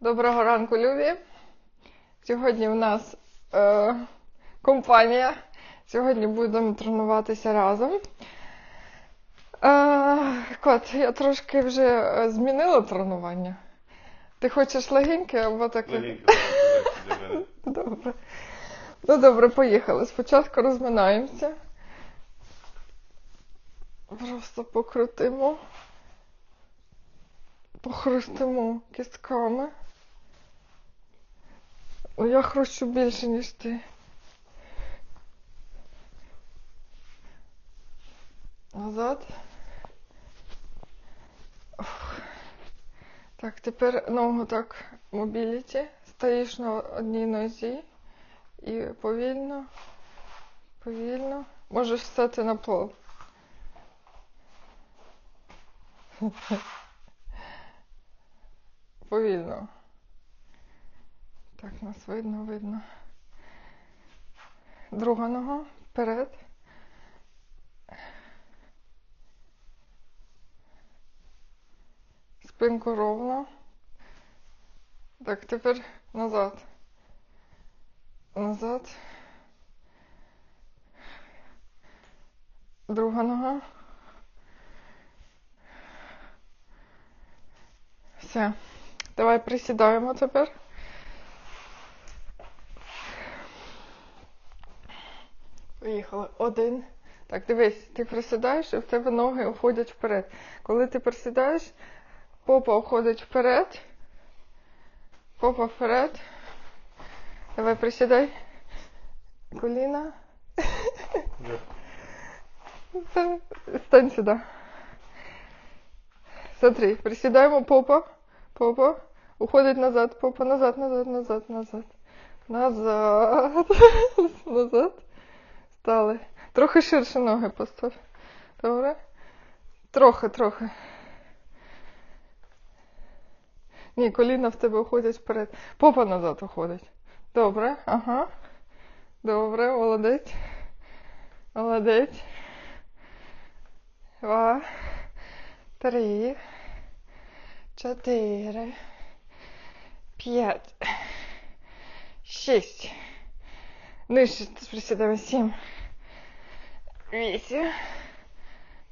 Доброго ранку, любі. Сьогодні в нас е, компанія. Сьогодні будемо тренуватися разом. Е, Кот, я трошки вже е, змінила тренування. Ти хочеш легеньке або таке? Мене. Добре. Ну добре, поїхали. Спочатку розминаємося. Просто покрутимо. Похрустимо кістками. Я хрущу більше, ніж ти. Назад. Так, тепер ногу так мобіліті. Стоїш на одній нозі і повільно, повільно. Можеш стати на пол. Повільно. Так, нас видно, видно. Друга нога вперед. Спинку ровно. Так, тепер назад. Назад. Друга нога. Все. Давай присідаємо тепер. Поїхали. Один. Так, дивись, ти присідаєш і в тебе ноги уходять вперед. Коли ти присідаєш, попа уходить вперед. Попа вперед. Давай присідай. Коліна. Стань сюди. Смотри, присідаємо попа. Попа. Уходить назад. Попа назад, назад, назад, назад. Назад. Назад. Стали. Трохи ширше ноги постав. Добре? Трохи, трохи. Ні, коліна в тебе уходять вперед. Попа назад уходить. Добре, ага. Добре, молодець. Молодець. Два. Три. Чотири. П'ять. Шість. Нижче присідаємо. Сім. Вісім.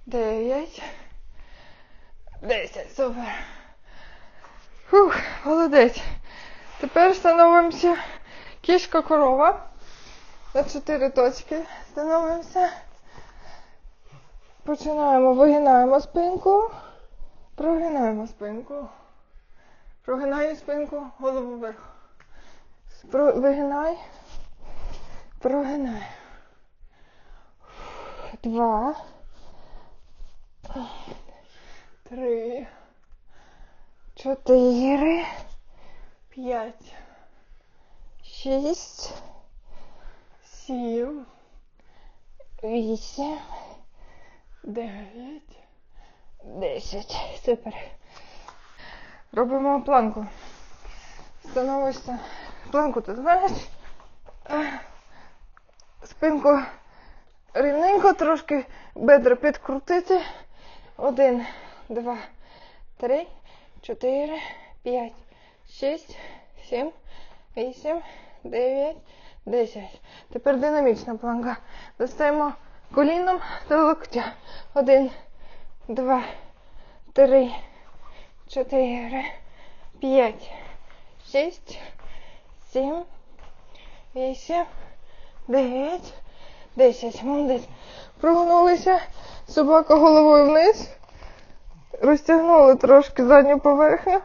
Дев'ять. Десять. Супер. Фух, молодець. Тепер становимося кішка корова. На чотири точки становимося. Починаємо, вигинаємо спинку. Прогинаємо спинку. Прогинай спинку, голову вверх. Вигинай. Прогинай. Два. Три. Чотири. П'ять. Шість. Сім. Вісім. Дев'ять. Десять. Супер. Робимо планку. Становишся. Планку ти знаєш? Спинку рівненько, трошки бедра підкрутити. Один, два, три, чотири, п'ять, шість, сім, вісім, дев'ять, десять. Тепер динамічна планка. Достаємо коліном до локтя. Один, два, три, чотири, п'ять, шість, сім, вісім, дев'ять, десять. Молодець. Прогнулися. Собака головою вниз. Розтягнули трошки задню поверхню.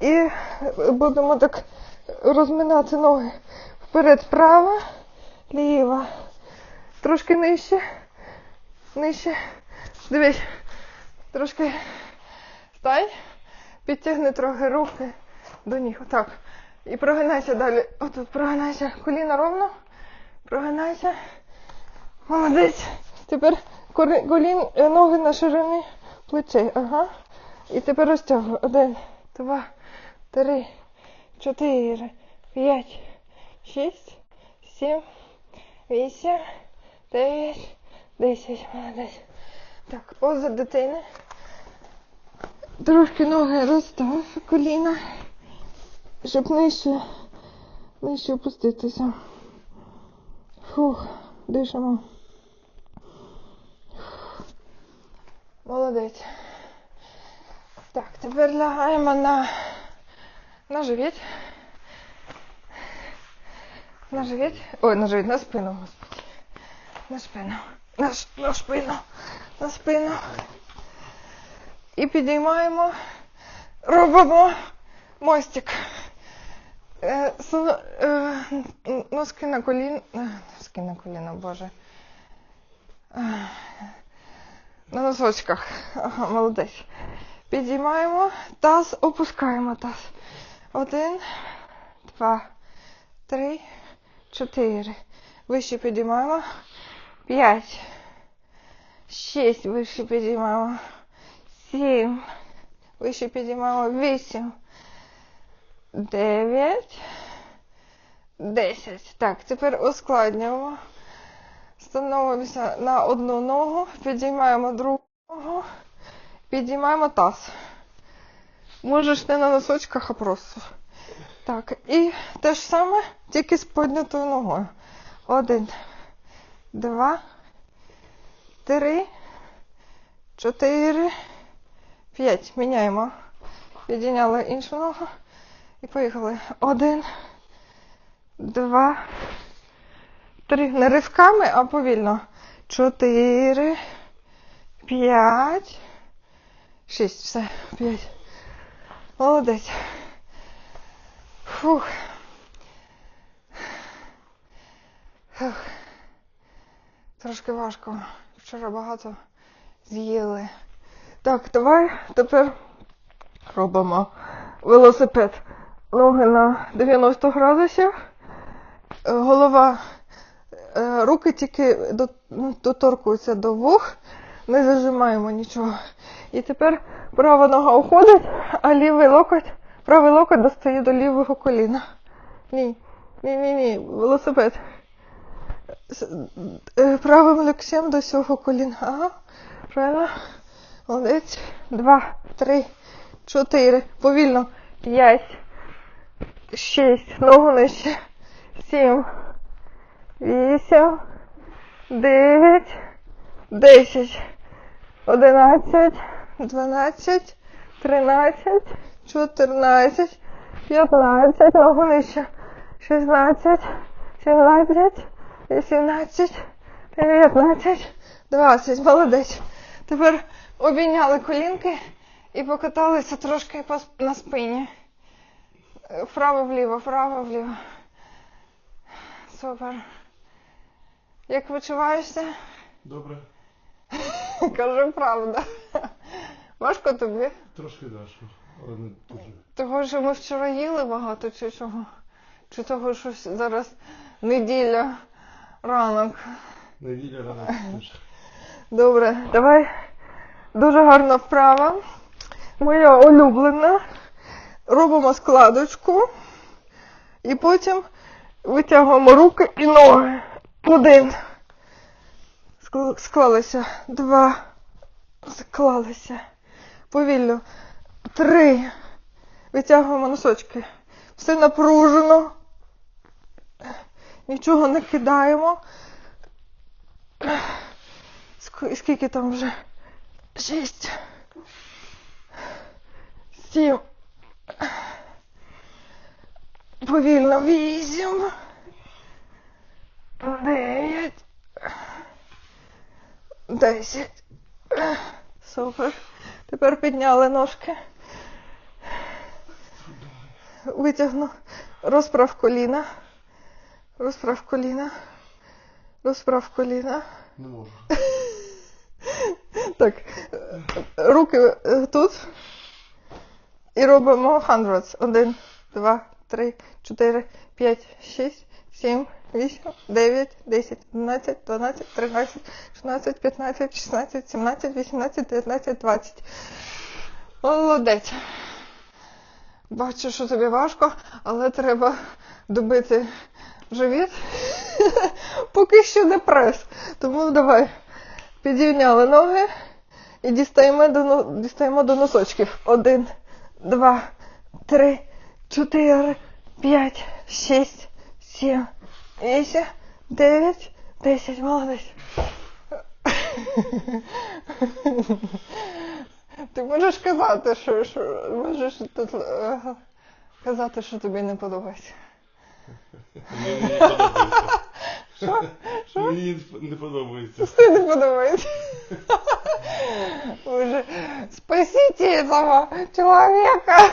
І будемо так розминати ноги. Вперед права, ліва. Трошки нижче. Нижче. Дивись. Трошки стань. Підтягни трохи руки до ніг. Отак. І прогинайся далі. Отут прогинайся. Коліна ровно. Прогинайся. Молодець. Тепер колін, е, ноги на ширині плечей. Ага. І тепер розтягуй. Один, два, три, чотири, п'ять, шість, сім, вісім, дев'ять, десять. Молодець. Так, поза дитини. Трошки ноги розстав, коліна. щоб нижче, нижче опуститися. Фух, дишимо. Молодець. Так, тепер лягаємо на, на живіт. На живіт. Ой, на живіт, на спину, господи. На спину. На, на спину. На спину. І підіймаємо. Робимо мостик. Е, е, носки на коліна. Носки на коліна, боже. Е, На носочках. Ага, молодець. Підіймаємо таз, опускаємо таз. Один, два, три, чотири. Вище підіймаємо. П'ять. Шість. Вище підіймаємо. Сім. Вище підіймаємо. Вісім. Дев'ять. Десять. Так, тепер ускладнюємо. Становимося на одну ногу, підіймаємо другу ногу, підіймаємо таз. Можеш не на носочках, а просто. Так, і те ж саме, тільки з піднятою ногою. Один, два, три, чотири, п'ять. Міняємо. Підійняли іншу ногу і поїхали. Один, два, три. Не ривками, а повільно. Чотири, п'ять, шість. Все, п'ять. Молодець. Фух. Фух. Трошки важко. Вчора багато з'їли. Так, давай тепер робимо велосипед. Ноги на 90 градусів. Е, Голова, е, руки тільки доторкуються до вух, не зажимаємо нічого. І тепер права нога уходить, а лівий локоть, правий локоть достає до лівого коліна. Ні, ні, ні, велосипед. Е, Правим ліктем до цього коліна. Ага, правильно. Молодець. Два, три, чотири. Повільно. П'ять. Шість. Ногу нижче. Сім. Вісім. Дев'ять. Десять. Одинадцять. Дванадцять. Тринадцять. Чотирнадцять. П'ятнадцять. Ногу нижче. Шістнадцять. Сімнадцять. Вісімнадцять. Дев'ятнадцять. Двадцять. Молодець. Тепер обійняли колінки і покаталися трошки на спині. Вправо-вліво, вправо-вліво. Супер. Як почуваєшся? Добре. Кажи правда. Важко тобі? Трошки важко, але не дуже. Того, що ми вчора їли багато, чи чого? Чи того, що зараз неділя, ранок. Неділя рано теж. Добре, давай. Дуже гарна вправа. Моя улюблена. Робимо складочку. І потім витягуємо руки і ноги. Один. Ск- Склалися. Два. Склалися. Повільно. Три. Витягуємо носочки. Все напружено. Нічого не кидаємо. Скільки там вже? Шість. Сім. Повільно вісім. Дев'ять. Десять. Супер. Тепер підняли ножки. Витягну. Розправ коліна. Розправ коліна. Розправ коліна. Не можу. Так, руки тут. І робимо hundreds. Один, два, три, чотири, п'ять, шість, сім, вісім, дев'ять, десять, одинадцять, дванадцять, тринадцять, шістнадцять, п'ятнадцять, шістнадцять, сімнадцять, вісімнадцять, дев'ятнадцять, двадцять. Молодець. Бачу, що тобі важко, але треба добити живіт. Поки що не прес. Тому давай. Підійняли ноги і дістаємо до, дістаємо до носочків. Один, два, три, чотири, п'ять, шість, сім, вісім, дев'ять, десять. Молодець. Ти можеш казати, що, що можеш тут е, казати, що тобі не подобається. Мені не подобається. Що? Що? Мені не подобається. Что не подумает? Уже спасите этого человека.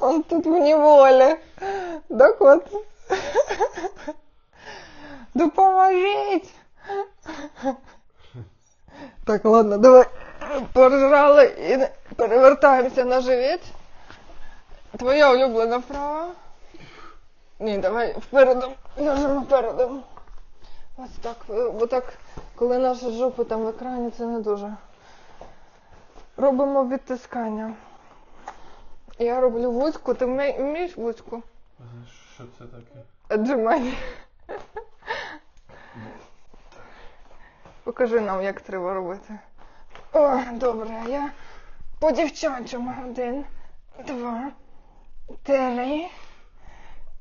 Он тут в неволе. Так вот. Допоможіть. Так, ладно, давай поржали і перевертаємося на живіт. Твоя улюблена вправа. Ні, давай впередом. Ляжемо впередом. Ось так, е, бо так, коли наша жопа там в екрані, це не дуже. Робимо відтискання. Я роблю вузьку, ти вмі- вмієш вузьку? Що це таке? Отжимання. Покажи нам, як треба робити. О, добре, я по дівчачому. Один, два, три,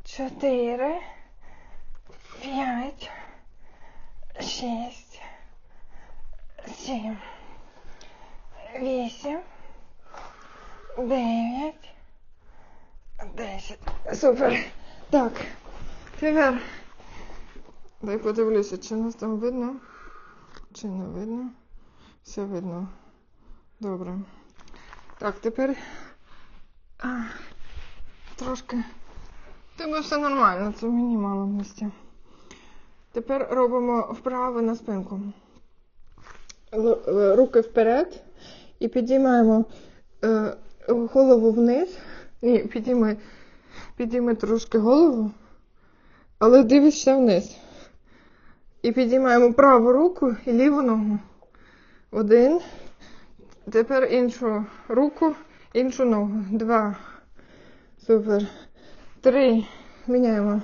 чотири, п'ять, шість, сім, вісім, дев'ять, десять. Супер. Так. Тепер. Дай подивлюся, чи нас там видно, чи не видно. Все видно. Добре. Так, тепер. А, трошки. В Тебе все нормально, це мені мало місця. Тепер робимо вправи на спинку. Е, Руки вперед і підіймаємо е, голову вниз. Ні, підійми, підійми трошки голову, але дивишся вниз. І підіймаємо праву руку і ліву ногу. Один. Тепер іншу руку, іншу ногу. Два. Супер. Три. Міняємо.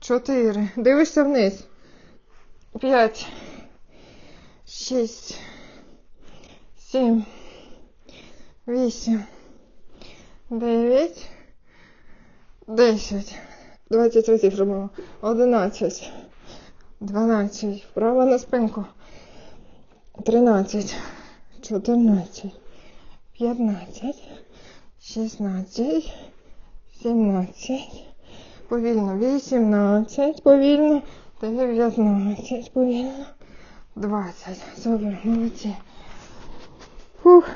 Чотири. Дивишся вниз. П'ять. Шість. Сім. Вісім. Дев'ять. Десять. Двадцять разів робимо. Одинадцять. Дванадцять. Вправо на спинку. Тринадцять. Чотирнадцять. П'ятнадцять. Шістнадцять. Сімнадцять. Повільно. Вісімнадцять. Повільно. Дев'ятнадцять. Повільно. Двадцять. Супер. Молодці. Фух.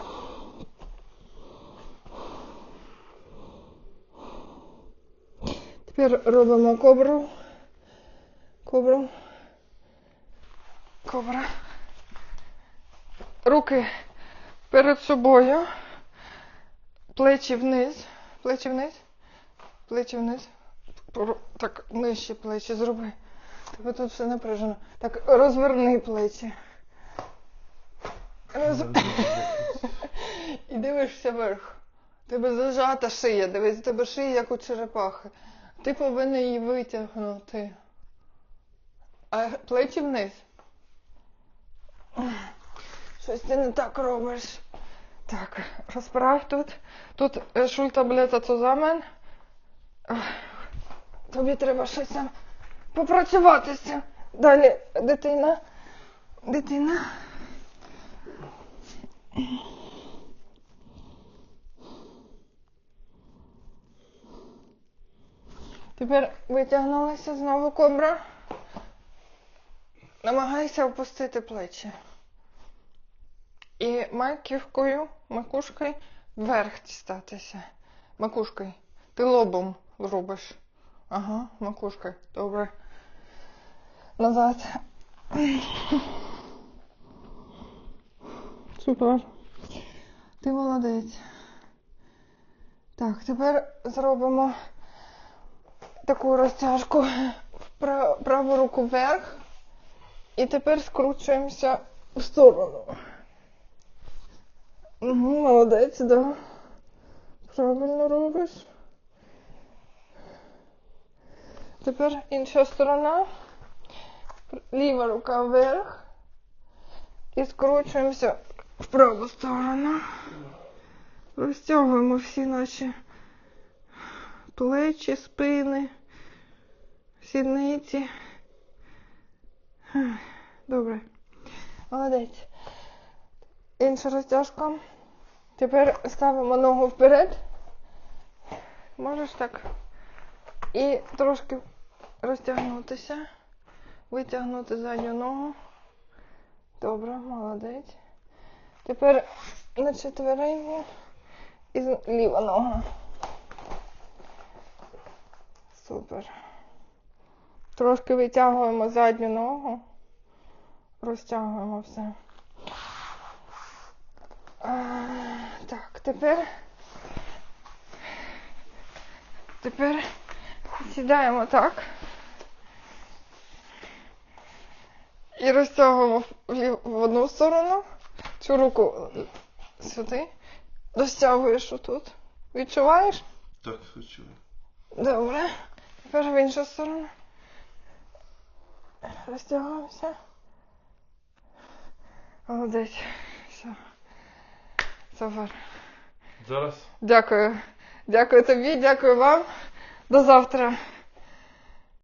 Тепер робимо кобру. Кобру. Кобра. Руки перед собою. Плечі вниз. Плечі вниз. Плечі вниз. Так, нижче плечі зроби. Тебе тут все напряжено. Так, розверни плечі. Роз... І дивишся вверх. Тебе зажата шия, дивись, у тебе шия, як у черепахи. Ти повинен її витягнути. А плечі вниз. Щось ти не так робиш. Так, розправ тут. Тут е, шультаблета zusammen. Тобі треба щось там попрацювати з цим. Далі, дитина. Дитина. Тепер витягнулася знову кобра. Намагайся опустити плечі. І маківкою, макушкою вверх дістатися. Макушкою. Ти лобом робиш. Ага, макушкою. Добре. Назад. Супер. Ти молодець. Так, тепер зробимо таку розтяжку Пра- праву руку вверх. І тепер скручуємося в сторону. Угу, молодець, да. Правильно робиш. Тепер інша сторона. Ліва рука вверх. І скручуємося в праву сторону. Розтягуємо всі наші плечі, спини, сідниці. Добре. Молодець. Інша розтяжка. Тепер ставимо ногу вперед. Можеш так. І трошки розтягнутися. Витягнути задню ногу. Добре, молодець. Тепер на четвереньку і ліва нога. Супер. Трошки витягуємо задню ногу. Розтягуємо все. А, так, тепер. Тепер сідаємо так. І розтягуємо в одну сторону. Цю руку сюди. Розтягуєш отут. Відчуваєш? Так, хочу. Добре. Тепер в іншу сторону. Розтягуємося. Молодець. Все. Супер. Зараз Дякую. Дякую тобі, дякую вам. До завтра.